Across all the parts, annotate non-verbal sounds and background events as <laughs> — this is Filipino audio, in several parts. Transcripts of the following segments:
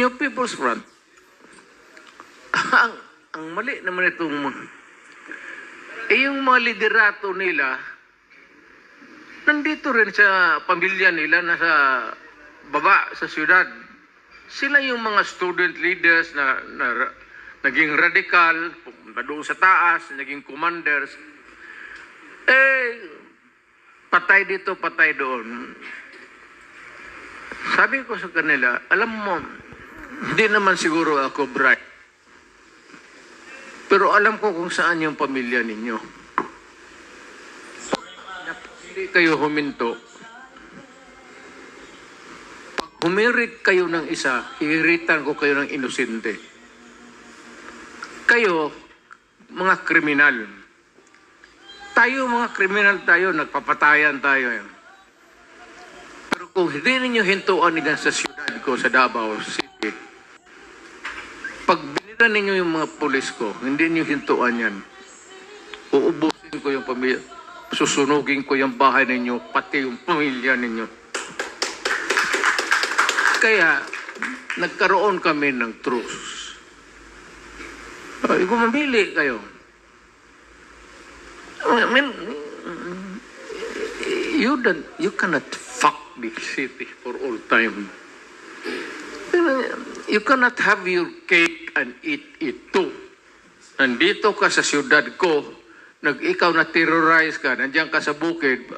New People's Front. ang, ang mali naman itong eh yung mga liderato nila nandito rin sa pamilya nila nasa baba sa syudad. Sila yung mga student leaders na, na naging radical, pumunta doon sa taas, naging commanders. Eh, patay dito, patay doon. Sabi ko sa kanila, alam mo, hindi naman siguro ako bright. Pero alam ko kung saan yung pamilya ninyo. Hindi kayo huminto. Pag humirit kayo ng isa, hihiritan ko kayo ng inosente. Kayo, mga kriminal. Tayo, mga kriminal tayo, nagpapatayan tayo. eh. Kung hindi ninyo hintuan nila sa siyudad ko, sa Davao City, pag binira ninyo yung mga pulis ko, hindi ninyo hintuan yan, uubusin ko yung pamilya, susunugin ko yung bahay ninyo, pati yung pamilya ninyo. Kaya, nagkaroon kami ng truce. Ay, kung mamili kayo, I mean, you don't, you cannot the city for all time. You cannot have your cake and eat it too. Nandito ka sa siyudad ko, nag ikaw na terrorize ka, nandiyan ka sa bukid,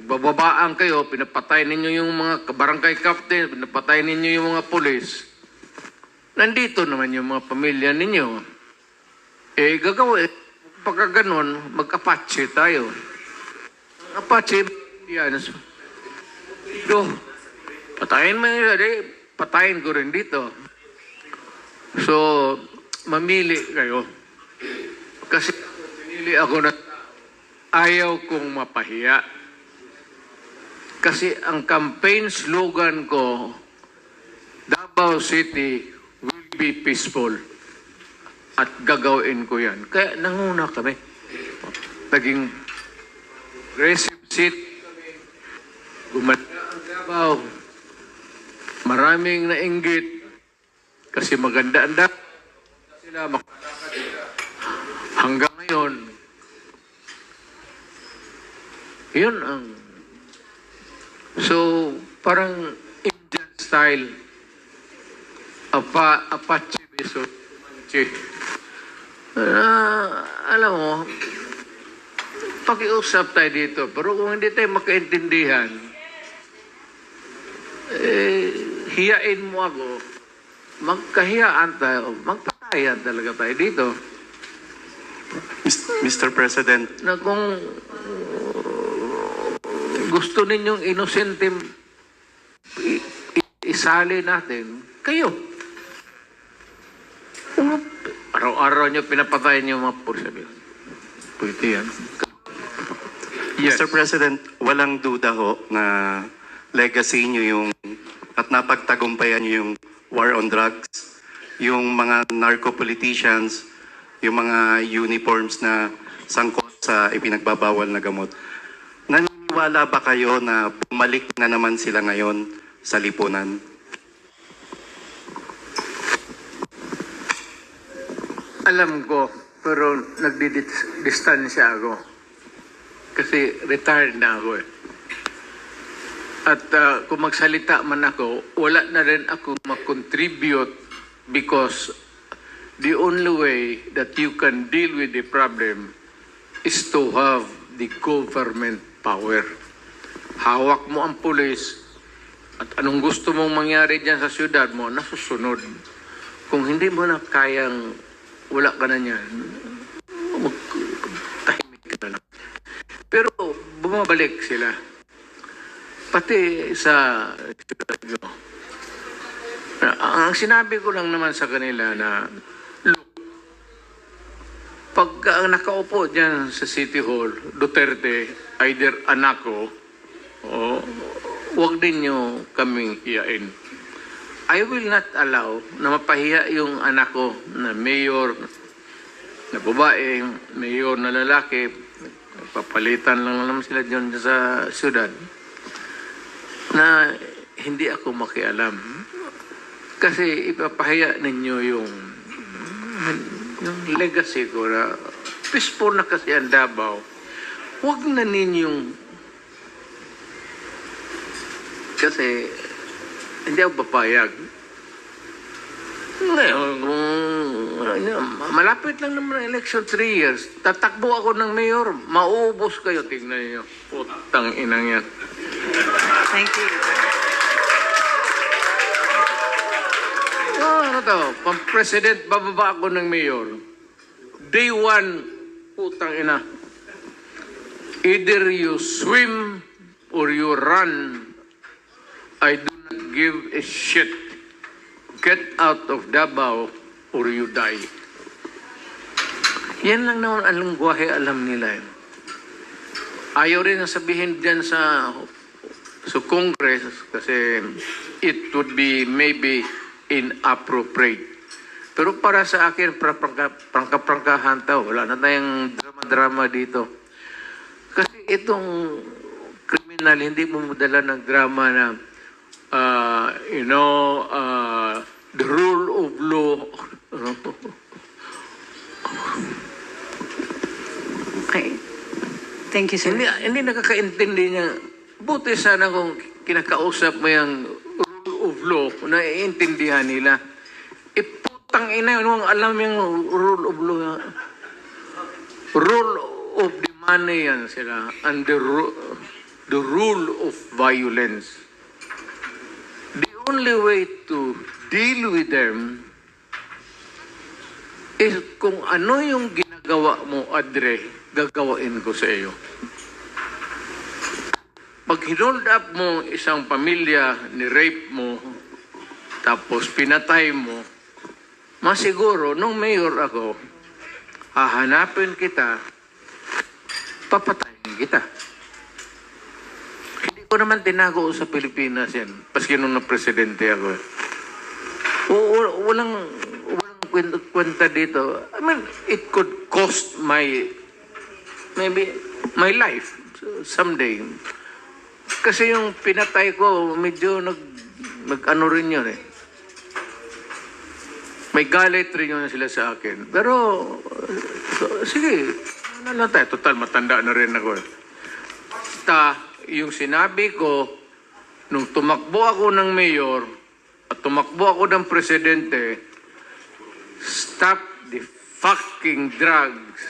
nagbababaan kayo, pinapatay ninyo yung mga barangay captain, pinapatay ninyo yung mga pulis. Nandito naman yung mga pamilya ninyo. Eh, gagawin, pagka ganon, mag-apache tayo. Apache, yan. Do, patayin mo yun, eh, patayin ko rin dito. So, mamili kayo. Kasi pinili ako na ayaw kong mapahiya. Kasi ang campaign slogan ko, Davao City will be peaceful. At gagawin ko yan. Kaya nanguna kami. Naging aggressive city kami. Davao. Maraming nainggit. Kasi maganda ang. Sila. Hanggang ngayon, yun ang So, parang Indian style. Apa, Apache Beso. Ah, alam mo, pakiusap tayo dito. Pero kung hindi tayo makaintindihan, eh, hiyain mo ako, magkahiyaan tayo, magpatayan talaga tayo dito. Mr. President, Na kung gusto ninyong inosente isali natin, kayo. Araw-araw nyo pinapatayan yung mga pulis. Sabi ko, Pwede yan. Yes. Mr. President, walang duda ho na legacy niyo yung at napagtagumpayan niyo yung war on drugs, yung mga narco-politicians, yung mga uniforms na sangkot sa ipinagbabawal na gamot. Naniniwala ba kayo na bumalik na naman sila ngayon sa lipunan? Alam ko, pero nagdidistansya ako. Kasi retired na ako eh. At ah, kung magsalita man ako, wala na rin ako mag-contribute because the only way that you can deal with the problem is to have the government power. Hawak mo ang pulis at anong gusto mong mangyari dyan sa syudad mo, nasusunod. Kung hindi mo na kayang wala ka na niyan, tahimik ka na. Pero bumabalik sila. Pati sa no. Ang sinabi ko lang naman sa kanila na look, pag ang nakaupo dyan sa City Hall, Duterte, either anak ko, o wag din nyo kaming hiyain. I will not allow na mapahiya yung anak ko na mayor na babae, mayor na lalaki, papalitan lang naman sila dyan sa syudad, na hindi ako makialam. Kasi ipapahiya ninyo yung yung legacy ko na peaceful na kasi ang Davao. Huwag na ninyong kasi hindi ako papayag. Ngayon, ano, malapit lang naman ang election, 3 years, tatakbo ako ng mayor, maubos kayo, tingnan niyo. Putang inang yan. Thank you. Oh, ano to? Pang-president, bababa ako ng mayor. Day one, putang ina. Either you swim or you run. I do not give a shit. Get out of Davao or you die. Yan lang naman ang lingwahe alam nila. eh. Ayaw rin na sabihin dyan sa sa Congress kasi it would be maybe inappropriate. Pero para sa akin, prangka- prangka-prangkahan to. Wala na tayong drama-drama dito. Kasi itong criminal, hindi mo madala ng drama na, uh, you know, uh, the rule of law. Okay. Thank you, sir. hindi, hindi nakakaintindi niya. Buti sana kung kinakausap mo yung rule of law, naiintindihan nila. Iputang ina, ano ang alam yung rule of law? Rule of the money yan sila. And the, the rule of violence. The only way to deal with them is kung ano yung ginagawa mo, Adre, gagawain ko sa iyo. Pag hinold up mo isang pamilya, ni-rape mo, tapos pinatay mo, masiguro, nung mayor ako, hahanapin kita, papatayin kita. Hindi ko naman tinago sa Pilipinas yan, paski nung na-presidente ako. O- walang, walang kwenta dito. I mean, it could cost my, maybe, my life someday. Kasi yung pinatay ko, medyo nag, nag-ano rin yun eh. May galit rin yun sila sa akin. Pero, so, sige, ano lang tayo. Total, matanda na rin ako. Basta, yung sinabi ko, nung tumakbo ako ng mayor, at tumakbo ako ng presidente, stop the fucking drugs.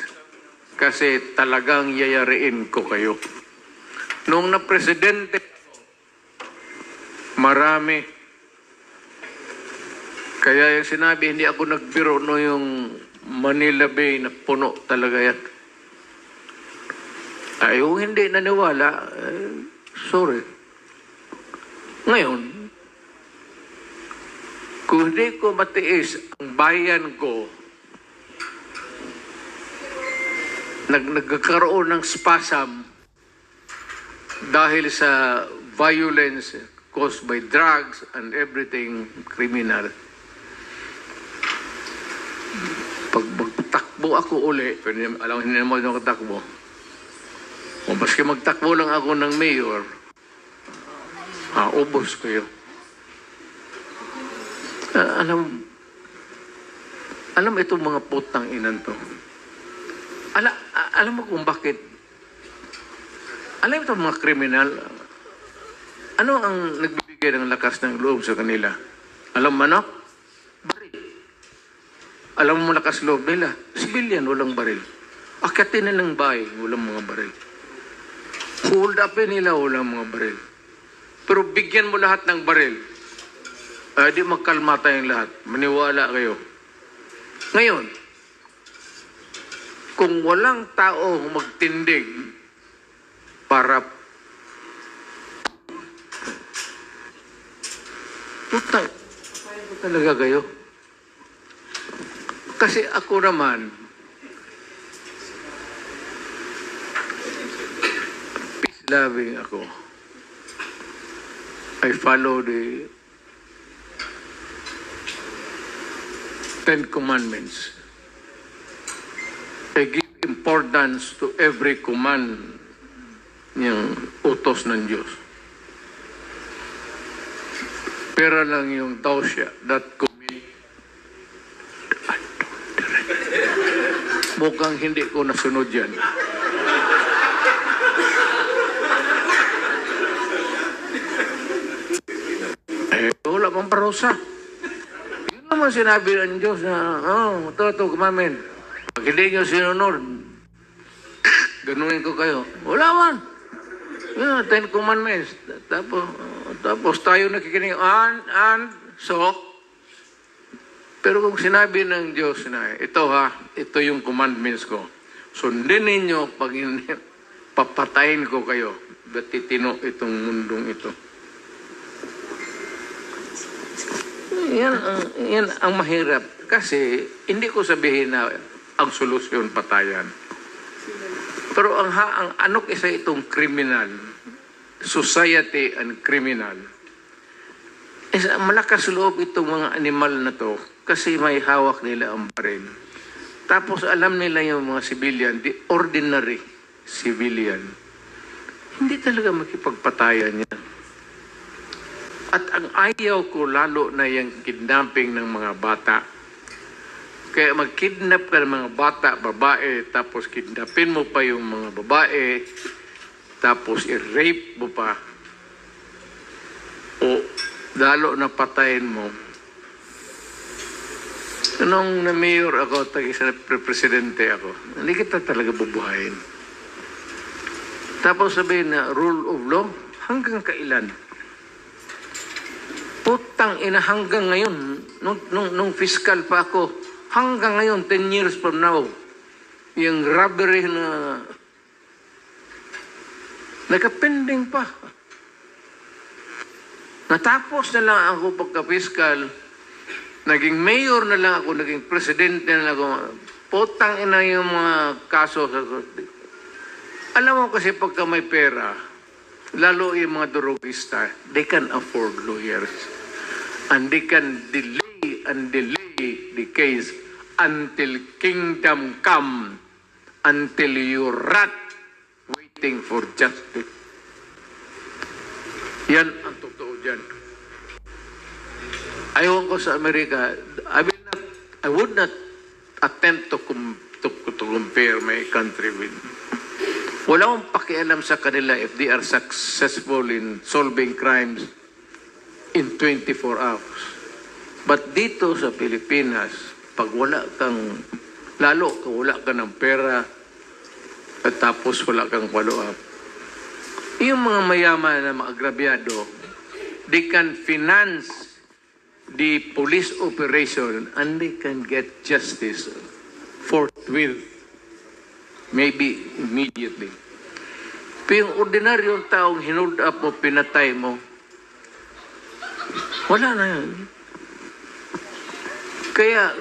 Kasi talagang yayariin ko kayo. Nung na-presidente, marami. Kaya yung sinabi, hindi ako nagbiro no yung Manila Bay na puno talaga yan. Ay, yung hindi naniwala, eh, sorry. Ngayon, kung hindi ko matiis ang bayan ko, nag nagkakaroon ng spasm dahil sa violence caused by drugs and everything criminal. Pag magtakbo ako uli, pero alam hindi naman ako takbo. O maski magtakbo lang ako ng mayor, ah, ubos ko yun. Ah, alam, alam itong mga putang inan to. Ala, alam mo kung bakit alam itong mga kriminal, ano ang nagbibigay ng lakas ng loob sa kanila? Alam mo ano? Baril. Alam mo lakas loob nila? Civilian, walang baril. Akitin na ng bahay, walang mga baril. Hold upin nila, walang mga baril. Pero bigyan mo lahat ng baril. Ay, di magkalma tayong lahat. Maniwala kayo. Ngayon, kung walang tao magtindig para Puta, talaga kayo. Kasi ako naman, peace loving ako. I follow the Ten Commandments. I give importance to every command niyang utos ng Diyos. Pera lang yung tao siya that commit Mukhang hindi ko nasunod yan. Eh, wala pang parusa. Yun naman sinabi ng Diyos na, oh, ito, ito, kumamin. Pag hindi nyo sinunod, <coughs> ganunin ko kayo. Wala man. Yeah, Ten Commandments. Tapos, tapos tayo nakikinig, and, and, so, pero kung sinabi ng Diyos na, ito ha, ito yung commandments ko. Sundin ninyo pag <laughs> papatayin ko kayo. Ba't titino itong mundong ito? Yan, yan ang mahirap. Kasi hindi ko sabihin na ang solusyon patayan. Pero ang, ha, ang anok isa itong criminal, society and criminal, is malakas loob itong mga animal na to kasi may hawak nila ang baril. Tapos alam nila yung mga civilian, the ordinary civilian, hindi talaga makipagpatayan yan. At ang ayaw ko lalo na yung kidnapping ng mga bata. Kaya mag-kidnap ka ng mga bata, babae, tapos kidnapin mo pa yung mga babae, tapos i-rape mo pa, o lalo na patayin mo. Nung na-mayor ako, tag-isa presidente ako, hindi kita talaga bubuhayin. Tapos sabihin na rule of law, hanggang kailan? Putang ina hanggang ngayon, nung, nung, nung fiscal pa ako, hanggang ngayon, 10 years from now, yung robbery na nakapending pa. Natapos na lang ako pagka-fiscal, naging mayor na lang ako, naging presidente na lang ako. Putang ina yung mga kaso. Alam mo kasi pagka may pera, lalo yung mga drogista, they can afford lawyers. And they can delay and delay the case until kingdom come, until you rot waiting for justice. Yan ang totoo dyan. Ayaw ko sa Amerika, I will not, I would not attempt to, com, to, to compare my country with wala akong pakialam sa kanila if they are successful in solving crimes in 24 hours. But dito sa Pilipinas, pag wala kang, lalo kung wala ka ng pera, at tapos wala kang follow-up, yung mga mayaman na mga agrabyado, they can finance the police operation and they can get justice forthwith maybe immediately. Pero yung ordinaryong taong hinold up mo, pinatay mo, wala na yan. Kaya,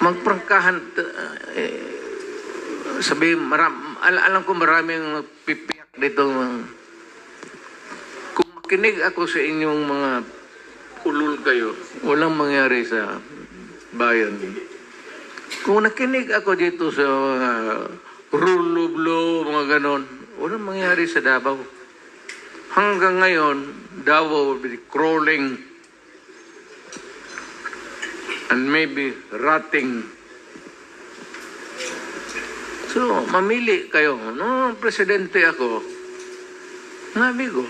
magprangkahan, eh, sabi, maram, al- alam ko maraming pipiyak dito. Kung makinig ako sa inyong mga ulul kayo, walang mangyari sa bayan. Kung nakinig ako dito sa mga rule of law, mga ganon, walang mangyari sa Davao. Hanggang ngayon, Davao will be crawling and maybe rotting. So, mamili kayo. No, presidente ako, nabi ko,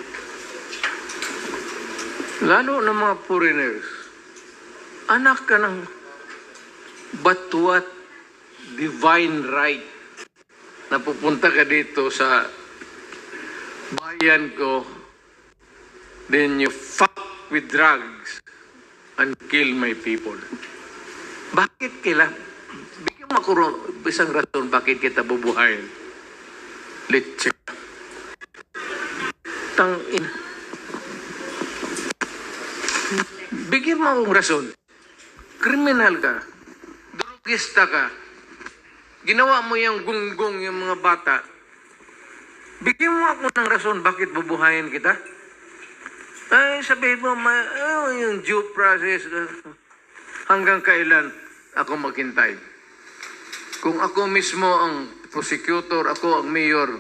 lalo ng mga foreigners, anak ka ng But what divine right. Na pupunta ka dito sa bayan ko, then you fuck with drugs and kill my people. Bakit kila? Bigyan mo ako isang rason bakit kita bubuhayin. Let's check. Tang ina. Bigyan mo akong rason. Kriminal ka. Drugista ka. Ginawa mo yung gunggong yung mga bata. Bigyan mo ako ng rason bakit bubuhayin kita. Ay, sabihin mo, ma, oh, yung due process. uh, hanggang kailan ako maghintay. Kung ako mismo ang prosecutor, ako ang mayor,